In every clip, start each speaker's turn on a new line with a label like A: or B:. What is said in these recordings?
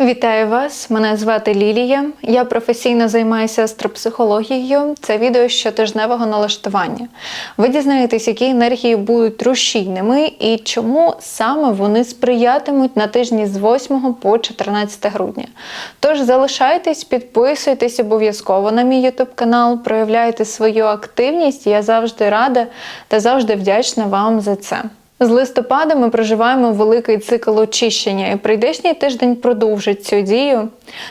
A: Вітаю вас! Мене звати Лілія. Я професійно займаюся астропсихологією. Це відео щотижневого налаштування. Ви дізнаєтесь, які енергії будуть рушійними і чому саме вони сприятимуть на тижні з 8 по 14 грудня. Тож залишайтесь, підписуйтесь обов'язково на мій YouTube канал, проявляйте свою активність. Я завжди рада та завжди вдячна вам за це. З листопада ми проживаємо великий цикл очищення, і прийдешній тиждень продовжить цю дію.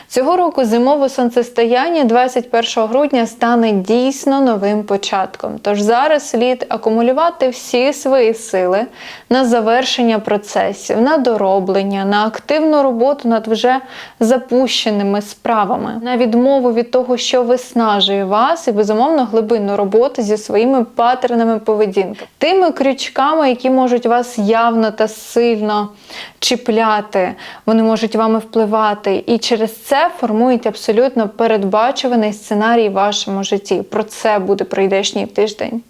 A: Цього року зимове сонцестояння 21 грудня стане дійсно новим початком. Тож зараз слід акумулювати всі свої сили на завершення процесів, на дороблення, на активну роботу над вже запущеними справами, на відмову від того, що виснажує вас, і безумовно глибинну роботу зі своїми паттернами поведінки, тими крючками, які можуть вас явно та сильно чіпляти, вони можуть вами впливати, і через це формують абсолютно передбачуваний сценарій в вашому житті. Про це буде прийдешній тиждень.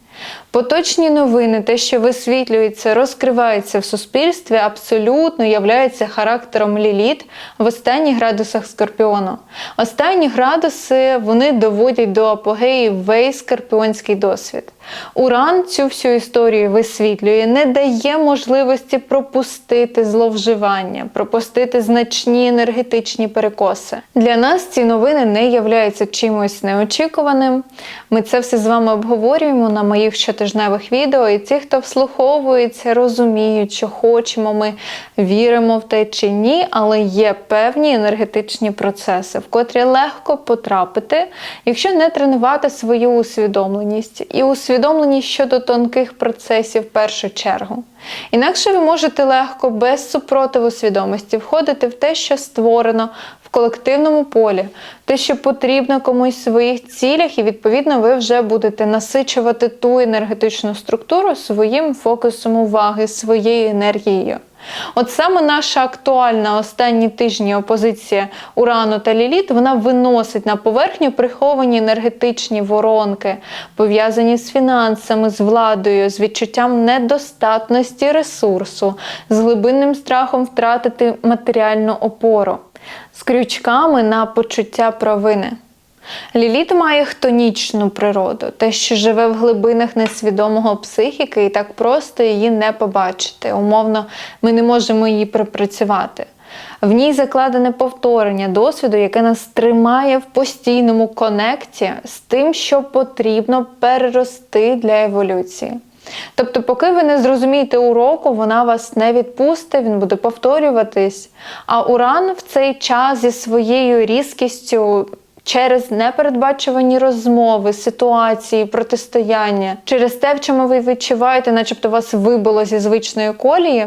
A: Поточні новини, те, що висвітлюється, розкривається в суспільстві, абсолютно являється характером ліліт в останніх градусах скорпіону. Останні градуси вони доводять до апогеї весь скорпіонський досвід. Уран цю всю історію висвітлює, не дає можливості пропустити зловживання, пропустити значні енергетичні перекоси. Для нас ці новини не являються чимось неочікуваним. Ми це все з вами обговорюємо на моїх щотижневих відео. І ті, хто вслуховується, розуміють, що хочемо, ми віримо в те чи ні, але є певні енергетичні процеси, в котрі легко потрапити, якщо не тренувати свою усвідомленість і усвідомленість щодо тонких процесів в першу чергу. Інакше ви можете легко, без супротиву свідомості, входити в те, що створено в колективному полі, те, що потрібно комусь в своїх цілях, і відповідно ви вже будете насичувати ту енергетичну структуру своїм фокусом уваги, своєю енергією. От саме наша актуальна останні тижні опозиція Урану та Ліліт вона виносить на поверхню приховані енергетичні воронки, пов'язані з фінансами, з владою, з відчуттям недостатності ресурсу, з глибинним страхом втратити матеріальну опору, з крючками на почуття провини. Ліліт має хтонічну природу, те, що живе в глибинах несвідомого психіки, і так просто її не побачити. Умовно, ми не можемо її припрацювати. В ній закладене повторення досвіду, яке нас тримає в постійному конекті з тим, що потрібно перерости для еволюції. Тобто, поки ви не зрозумієте уроку, вона вас не відпустить, він буде повторюватись. А уран в цей час зі своєю різкістю через непередбачувані розмови, ситуації, протистояння, через те, в чому ви відчуваєте, начебто вас вибило зі звичної колії,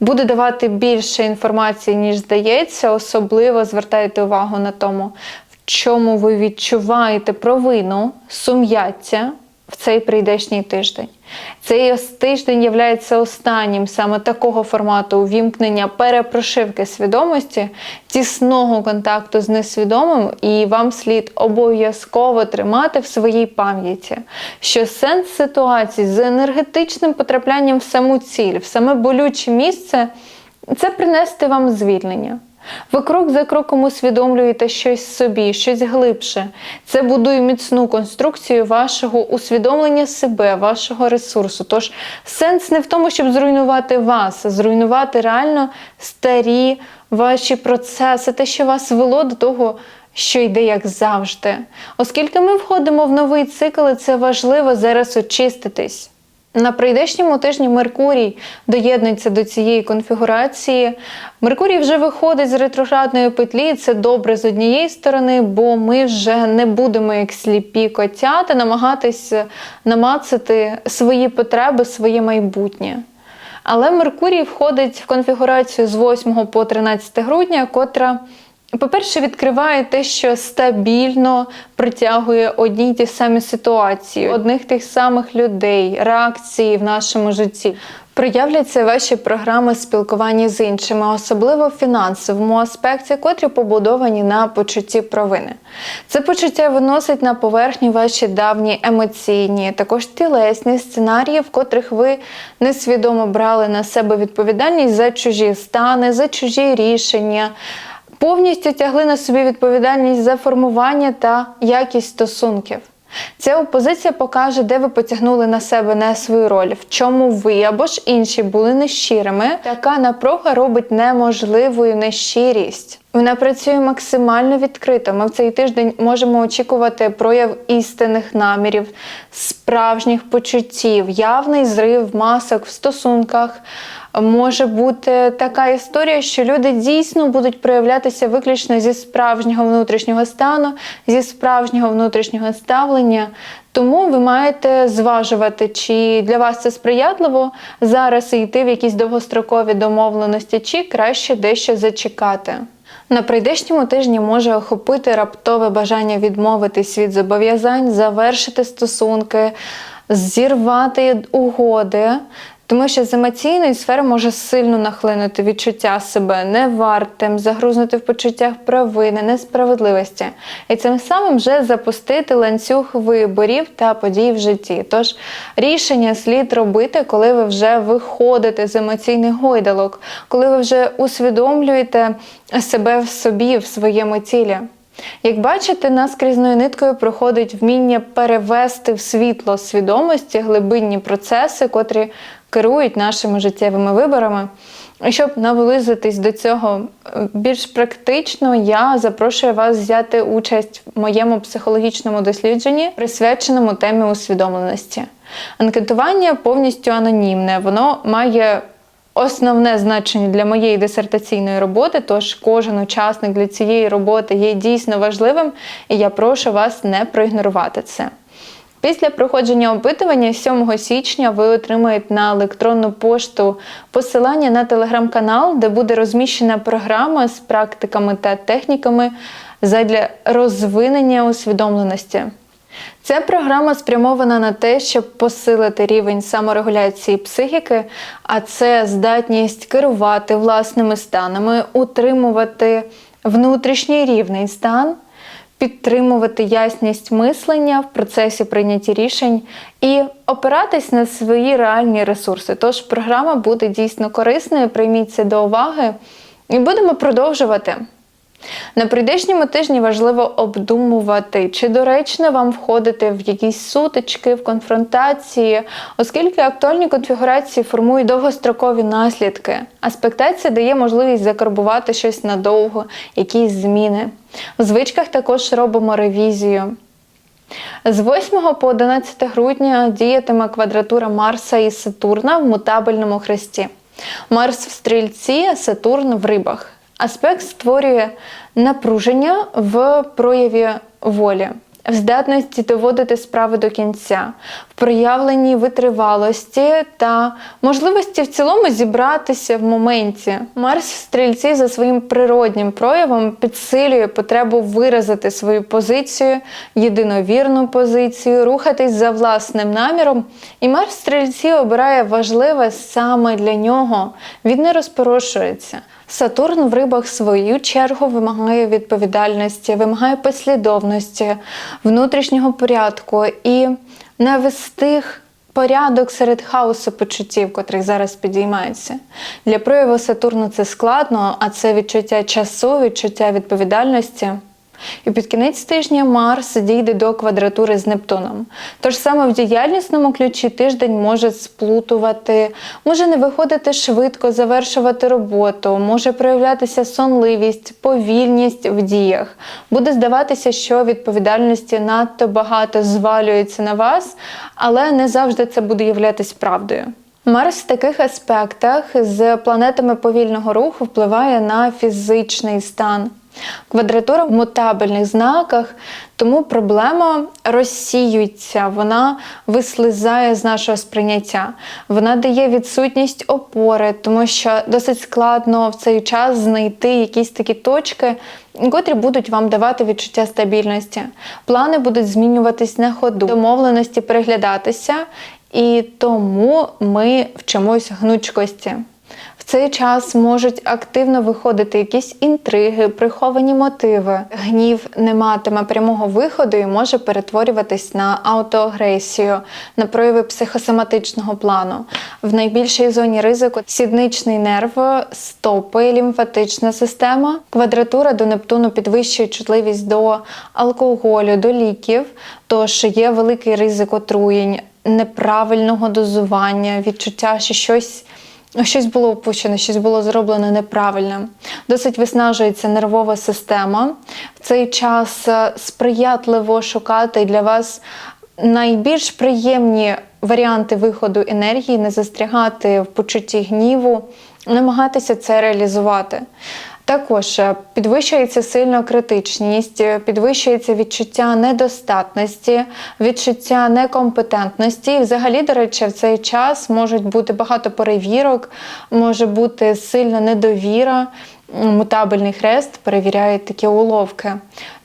A: буде давати більше інформації, ніж здається, особливо звертайте увагу на тому, в чому ви відчуваєте провину, сум'яття цей прийдешній тиждень. Цей тиждень є останнім саме такого формату увімкнення перепрошивки свідомості, тісного контакту з несвідомим, і вам слід обов'язково тримати в своїй пам'яті, що сенс ситуації з енергетичним потраплянням в саму ціль, в саме болюче місце це принести вам звільнення. Ви крок за кроком усвідомлюєте щось собі, щось глибше. Це будує міцну конструкцію вашого усвідомлення себе, вашого ресурсу. Тож сенс не в тому, щоб зруйнувати вас, а зруйнувати реально старі ваші процеси, те, що вас вело до того. Що йде як завжди. Оскільки ми входимо в новий цикл, і це важливо зараз очиститись. На прийдешньому тижні Меркурій доєднується до цієї конфігурації. Меркурій вже виходить з ретроградної петлі. Це добре з однієї сторони, бо ми вже не будемо як сліпі котята намагатися намацати свої потреби, своє майбутнє. Але Меркурій входить в конфігурацію з 8 по 13 грудня, котра по-перше, відкриває те, що стабільно притягує одні й ті самі ситуації, одних тих самих людей, реакції в нашому житті. Проявляться ваші програми спілкування з іншими, особливо в фінансовому аспекті, котрі побудовані на почутті провини. Це почуття виносить на поверхню ваші давні емоційні, також тілесні сценарії, в котрих ви несвідомо брали на себе відповідальність за чужі стани, за чужі рішення повністю тягли на собі відповідальність за формування та якість стосунків. Ця опозиція покаже, де ви потягнули на себе не свою роль, в чому ви або ж інші були нещирими. Така напруга робить неможливою нещирість. Вона працює максимально відкрито. Ми в цей тиждень можемо очікувати прояв істинних намірів, справжніх почуттів, явний зрив масок в стосунках. Може бути така історія, що люди дійсно будуть проявлятися виключно зі справжнього внутрішнього стану, зі справжнього внутрішнього ставлення. Тому ви маєте зважувати, чи для вас це сприятливо зараз йти в якісь довгострокові домовленості, чи краще дещо зачекати. На прийдешньому тижні може охопити раптове бажання відмовитись від зобов'язань, завершити стосунки, зірвати угоди. Тому що з емоційної сфери може сильно нахлинути відчуття себе невартим, загрузнути в почуттях провини, несправедливості, і цим самим вже запустити ланцюг виборів та подій в житті. Тож рішення слід робити, коли ви вже виходите з емоційних гойдалок, коли ви вже усвідомлюєте себе в собі, в своєму тілі. Як бачите, наскрізною ниткою проходить вміння перевести в світло свідомості глибинні процеси, котрі керують нашими життєвими виборами. І щоб наблизитись до цього е, більш практично, я запрошую вас взяти участь в моєму психологічному дослідженні, присвяченому темі усвідомленості. Анкетування повністю анонімне, воно має основне значення для моєї дисертаційної роботи, тож кожен учасник для цієї роботи є дійсно важливим, і я прошу вас не проігнорувати це. Після проходження опитування 7 січня ви отримаєте на електронну пошту посилання на телеграм-канал, де буде розміщена програма з практиками та техніками задля розвинення усвідомленості. Ця програма спрямована на те, щоб посилити рівень саморегуляції психіки, а це здатність керувати власними станами, утримувати внутрішній рівний стан підтримувати ясність мислення в процесі прийняття рішень і опиратись на свої реальні ресурси. Тож програма буде дійсно корисною, прийміть це до уваги і будемо продовжувати. На прийдешньому тижні важливо обдумувати, чи доречно вам входити в якісь сутички, в конфронтації, оскільки актуальні конфігурації формують довгострокові наслідки. Аспектація дає можливість закарбувати щось надовго, якісь зміни. В звичках також робимо ревізію. З 8 по 11 грудня діятиме квадратура Марса і Сатурна в мутабельному хресті. Марс в стрільці, Сатурн в рибах. Аспект створює напруження в прояві волі, в здатності доводити справи до кінця, в проявленні витривалості та можливості в цілому зібратися в моменті. Марс в стрільці за своїм природнім проявом підсилює потребу виразити свою позицію, єдиновірну позицію, рухатись за власним наміром. І Марс в стрільці обирає важливе саме для нього. Він не розпорошується. Сатурн в рибах свою чергу вимагає відповідальності, вимагає послідовності, внутрішнього порядку і навести порядок серед хаосу почуттів, котрих зараз підіймається. Для прояву Сатурну це складно, а це відчуття часу, відчуття відповідальності. І під кінець тижня Марс дійде до квадратури з Нептуном. Тож саме в діяльнісному ключі тиждень може сплутувати, може не виходити швидко, завершувати роботу, може проявлятися сонливість, повільність в діях. Буде здаватися, що відповідальності надто багато звалюється на вас, але не завжди це буде являтись правдою. Марс в таких аспектах з планетами повільного руху впливає на фізичний стан. Квадратура в мутабельних знаках, тому проблема розсіюється, вона вислизає з нашого сприйняття. Вона дає відсутність опори, тому що досить складно в цей час знайти якісь такі точки, котрі будуть вам давати відчуття стабільності. Плани будуть змінюватись на ходу, домовленості переглядатися, і тому ми вчимось гнучкості цей час можуть активно виходити якісь інтриги, приховані мотиви. Гнів не матиме прямого виходу і може перетворюватись на аутоагресію, на прояви психосоматичного плану. В найбільшій зоні ризику сідничний нерв, стопи, лімфатична система. Квадратура до Нептуну підвищує чутливість до алкоголю, до ліків, тож є великий ризик отруєнь, неправильного дозування, відчуття, що щось. Щось було опущено, щось було зроблено неправильно. Досить виснажується нервова система. В цей час е, сприятливо шукати для вас найбільш приємні варіанти виходу енергії, не застрягати в почутті гніву, намагатися це реалізувати. Також е, підвищується сильно критичність, е, підвищується відчуття недостатності, відчуття некомпетентності. Взагалі, до речі, в цей час можуть бути багато перевірок, може бути сильна недовіра. Мутабельний хрест перевіряє такі уловки.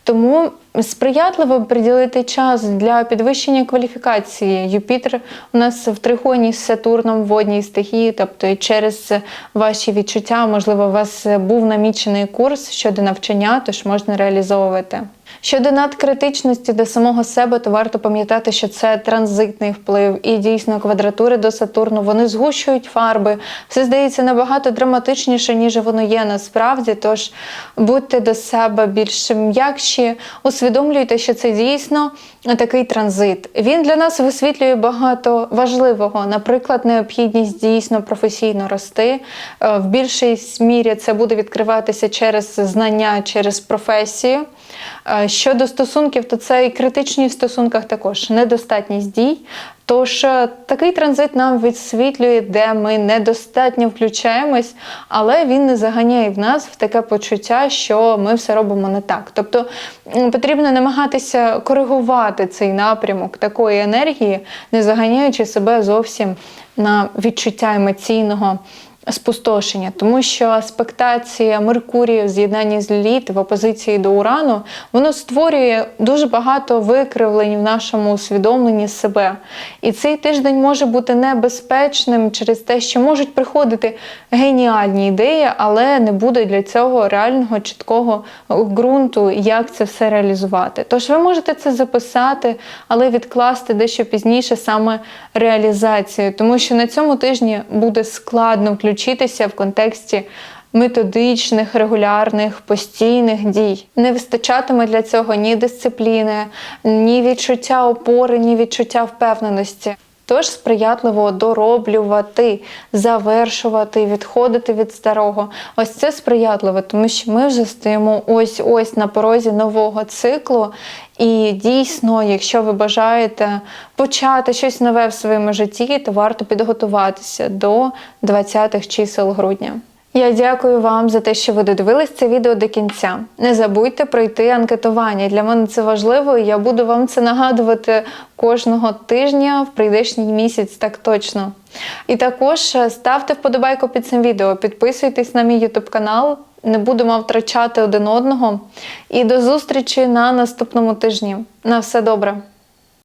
A: Тому сприятливо приділити час для підвищення кваліфікації. Юпітер у нас в тригоні з Сатурном в водній стихії, тобто через ваші відчуття, можливо, у вас був намічений курс щодо навчання, тож можна реалізовувати. Щодо надкритичності до самого себе, то варто пам'ятати, що це транзитний вплив, і дійсно квадратури до Сатурну вони згущують фарби. Все здається набагато драматичніше, ніж воно є насправді. Тож будьте до себе більш м'якші, усвідомлюйте, що це дійсно такий транзит. Він для нас висвітлює багато важливого, наприклад, необхідність дійсно професійно рости. Е, В більшій мірі це буде відкриватися через знання, через професію. Е, Щодо стосунків, то це і критичні в стосунках також недостатність дій. Тож е, такий транзит нам відсвітлює, де ми недостатньо включаємось, але він не заганяє в нас в таке почуття, що ми все робимо не так. Тобто потрібно намагатися коригувати цей напрямок такої енергії, не заганяючи себе зовсім на відчуття емоційного спустошення, тому що аспектація Меркурія в з'єднанні з Ліліт в опозиції до Урану, воно створює дуже багато викривлень в нашому усвідомленні себе. І цей тиждень може бути небезпечним через те, що можуть приходити геніальні ідеї, але не буде для цього реального чіткого ґрунту, як це все реалізувати. Тож ви можете це записати, але відкласти дещо пізніше саме реалізацію, тому що на цьому тижні буде складно включитися в контексті методичних, регулярних, постійних дій. Не вистачатиме для цього ні дисципліни, ні відчуття опори, ні відчуття впевненості. Тож сприятливо дороблювати, завершувати, відходити від старого. Ось це сприятливо, тому що ми вже стоїмо ось ось на порозі нового циклу. І дійсно, якщо ви бажаєте почати щось нове в своєму житті, то варто підготуватися до 20-х чисел грудня. Я дякую вам за те, що ви додивились це відео до кінця. Не забудьте пройти анкетування. Для мене це важливо, і я буду вам це нагадувати кожного тижня в прийдешній місяць, так точно. І також е, ставте вподобайку під цим відео, підписуйтесь на мій YouTube канал. Не будемо втрачати один одного. І до зустрічі на наступному тижні. На все добре!